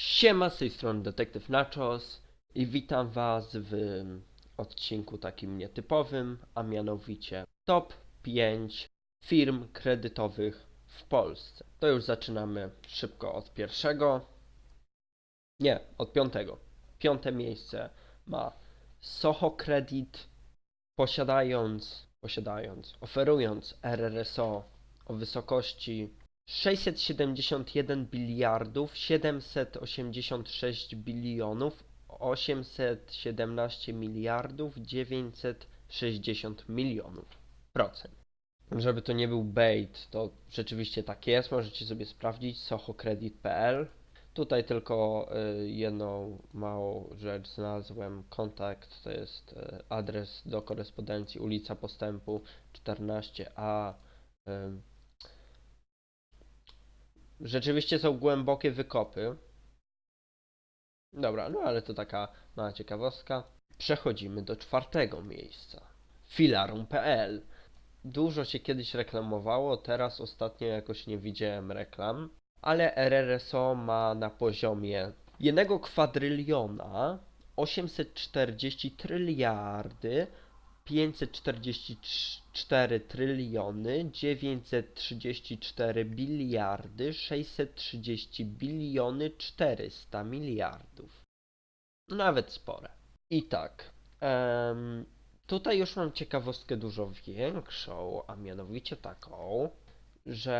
Siema, z tej strony Detektyw Nachos i witam was w odcinku takim nietypowym, a mianowicie top 5 firm kredytowych w Polsce. To już zaczynamy szybko od pierwszego. Nie, od piątego. Piąte miejsce ma Soho Credit, posiadając, posiadając, oferując RRSO o wysokości 671 biliardów 786 bilionów 817 miliardów 960 milionów procent. Żeby to nie był bait, to rzeczywiście tak jest, możecie sobie sprawdzić sochocredit.pl. Tutaj tylko y, jedną małą rzecz znalazłem. Kontakt to jest y, adres do korespondencji ulica Postępu 14A. Rzeczywiście są głębokie wykopy. Dobra, no ale to taka mała ciekawostka. Przechodzimy do czwartego miejsca. Filarum.pl Dużo się kiedyś reklamowało, teraz ostatnio jakoś nie widziałem reklam, ale RRSO ma na poziomie 1 kwadryliona 840 tryliardy 544 tryliony 934 biliardy 630 biliony 400 miliardów. Nawet spore. I tak. em, tutaj już mam ciekawostkę dużo większą, a mianowicie taką, że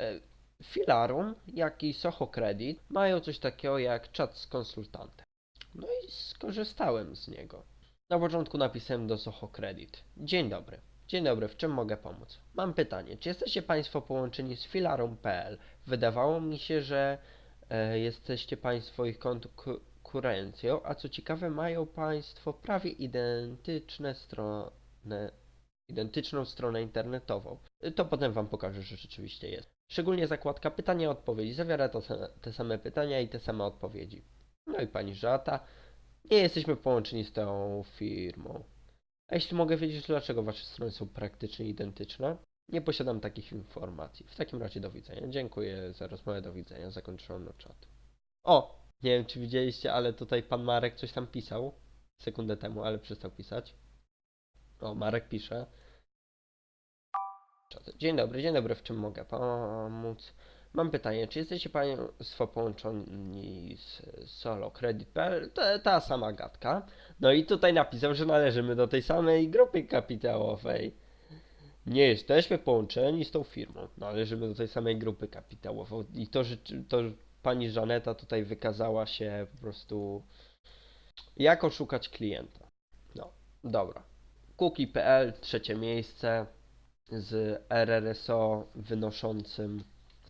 e, Filarum, jak i Soho Credit mają coś takiego jak czat z konsultantem. No i skorzystałem z niego. Na początku napisałem do Soho Credit. Dzień dobry. Dzień dobry, w czym mogę pomóc? Mam pytanie, czy jesteście Państwo połączeni z filarum.pl? Wydawało mi się, że e, jesteście Państwo ich konkurencją, a co ciekawe mają Państwo prawie identyczne strony, identyczną stronę internetową. To potem Wam pokażę, że rzeczywiście jest. Szczególnie zakładka pytania odpowiedzi zawiera to, te same pytania i te same odpowiedzi. No i Pani Żata. Nie jesteśmy połączeni z tą firmą. A jeśli mogę wiedzieć, dlaczego wasze strony są praktycznie identyczne? Nie posiadam takich informacji. W takim razie do widzenia. Dziękuję za rozmowę, do widzenia. Zakończono czat. O! Nie wiem, czy widzieliście, ale tutaj pan Marek coś tam pisał. Sekundę temu, ale przestał pisać. O, Marek pisze. Dzień dobry, dzień dobry, w czym mogę pomóc? Mam pytanie, czy jesteście Państwo połączeni z Solo Credit.pl? Ta, sama gadka. No i tutaj napisał, że należymy do tej samej grupy kapitałowej. Nie jesteśmy połączeni z tą firmą. Należymy do tej samej grupy kapitałowej. I to, że to pani Żaneta tutaj wykazała się po prostu jak oszukać klienta. No, dobra. Cookie.pl, trzecie miejsce z RRSO wynoszącym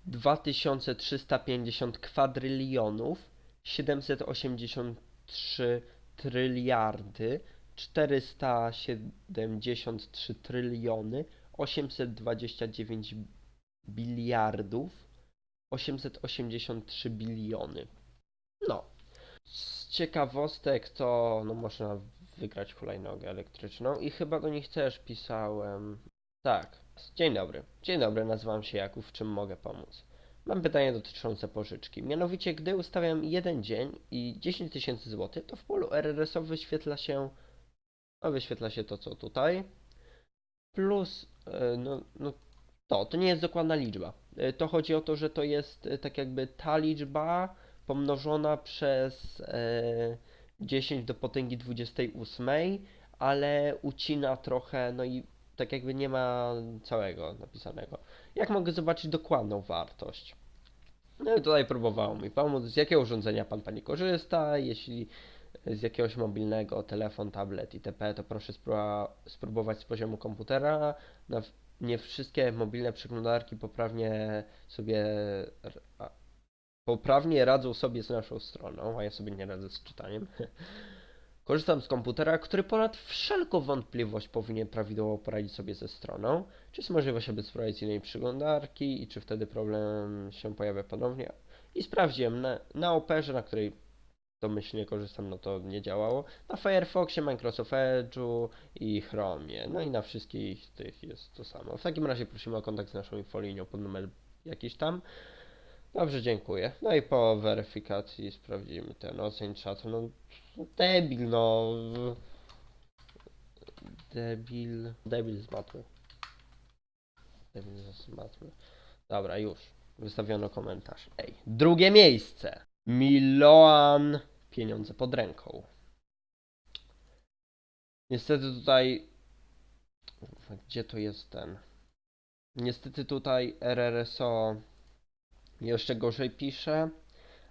2350 kwadrylionów 783 tryliardy 473 tryliony 829 biliardów 883 biliony. No. Z ciekawostek to no można wygrać hulajnogę elektryczną i chyba do nich też pisałem. Tak. Dzień dobry. Dzień dobry, nazywam się Jakub, w czym mogę pomóc? Mam pytanie dotyczące pożyczki. Mianowicie, gdy ustawiam jeden dzień i 10 tysięcy złotych, to w polu RRSO wyświetla się, no wyświetla się to co tutaj, plus, e, no, no to, to nie jest dokładna liczba. E, To chodzi o to, że to jest e, tak jakby ta liczba pomnożona przez e, 10 do potęgi 28, ale ucina trochę, no i tak jakby nie ma całego napisanego. Jak mogę zobaczyć dokładną wartość? No i tutaj próbowało mi pomóc, z jakiego urządzenia pan pani korzysta, jeśli z jakiegoś mobilnego, telefon, tablet itp., to proszę spró- spróbować z poziomu komputera. Nie wszystkie mobilne przeglądarki poprawnie sobie poprawnie radzą sobie z naszą stroną, a ja sobie nie radzę z czytaniem. Korzystam z komputera, który ponad wszelką wątpliwość powinien prawidłowo poradzić sobie ze stroną. Czy jest możliwość, aby z innej przeglądarki i czy wtedy problem się pojawia ponownie? I sprawdziłem na, na Operze, na której domyślnie korzystam, no to nie działało. Na Firefoxie, Microsoft Edge'u i Chromie. No i na wszystkich tych jest to samo. W takim razie prosimy o kontakt z naszą infolinią pod numer jakiś tam. Dobrze, dziękuję. No i po weryfikacji sprawdzimy ten oceń czat. No, debil, no. Debil. Debil z matmy. Debil z matmy. Dobra, już. Wystawiono komentarz. Ej. Drugie miejsce. Miloan. Pieniądze pod ręką. Niestety tutaj. Gdzie to jest ten? Niestety tutaj RRSO jeszcze gorzej pisze,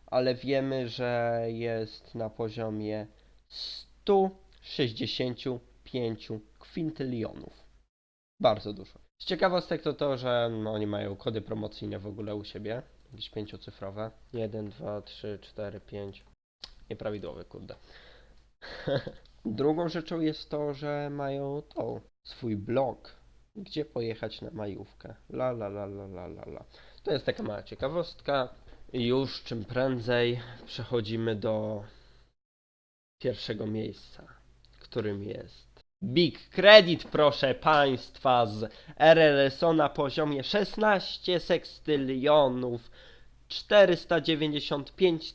ale wiemy, że jest na poziomie 165 kwintylionów. Bardzo dużo. Z ciekawostek to to, że no, oni mają kody promocyjne w ogóle u siebie, jakieś pięciocyfrowe. 1, 2, 3, 4, 5. Nieprawidłowe, kurde. Drugą rzeczą jest to, że mają to, swój blog, gdzie pojechać na majówkę. La la la la la la la. To jest taka mała ciekawostka. Już czym prędzej przechodzimy do pierwszego miejsca, którym jest Big Credit, proszę Państwa, z RRSO na poziomie 16 sekstylionów 495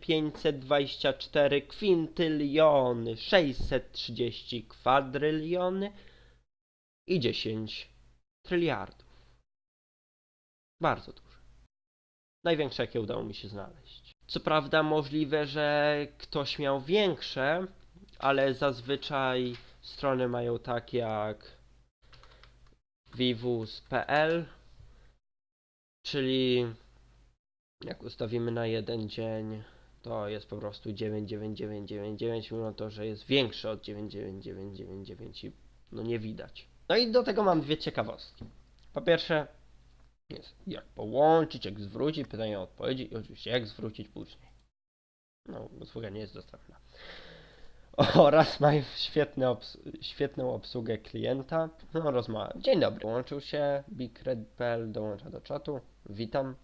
524 kwintyliony 630 kwadryliony i 10 tryliardów. Bardzo duże. Największe, jakie udało mi się znaleźć. Co prawda, możliwe, że ktoś miał większe, ale zazwyczaj strony mają tak jak vivus.pl, czyli jak ustawimy na jeden dzień, to jest po prostu 99999, mimo to, że jest większy od 99999 i no nie widać. No i do tego mam dwie ciekawostki. Po pierwsze, jest jak połączyć, jak zwrócić, pytanie o odpowiedzi i oczywiście jak zwrócić później. No, usługa nie jest dostępna. Oraz mają świetne obs- świetną obsługę klienta. No, rozmawia. Dzień dobry. Dołączył się BigRed.pl, dołącza do czatu. Witam.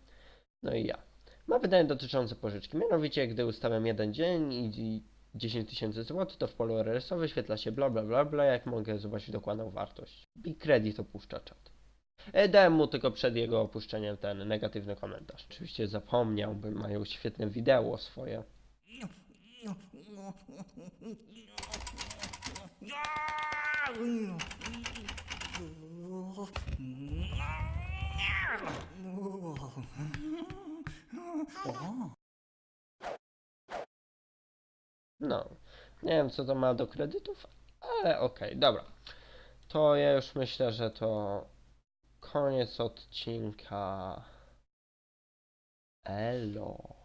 No i ja. Ma pytanie dotyczące pożyczki. Mianowicie, gdy ustawiam jeden dzień i 10 tysięcy złotych, to w polu RS-u wyświetla się bla bla bla bla, jak mogę zobaczyć dokładną wartość. BigCredit opuszcza czat. E, Dałem mu tylko przed jego opuszczeniem ten negatywny komentarz. Oczywiście zapomniałbym, mają świetne wideo swoje. No, nie wiem co to ma do kredytów, ale okej, dobra. To ja już myślę, że to koniec odcinka. Elo.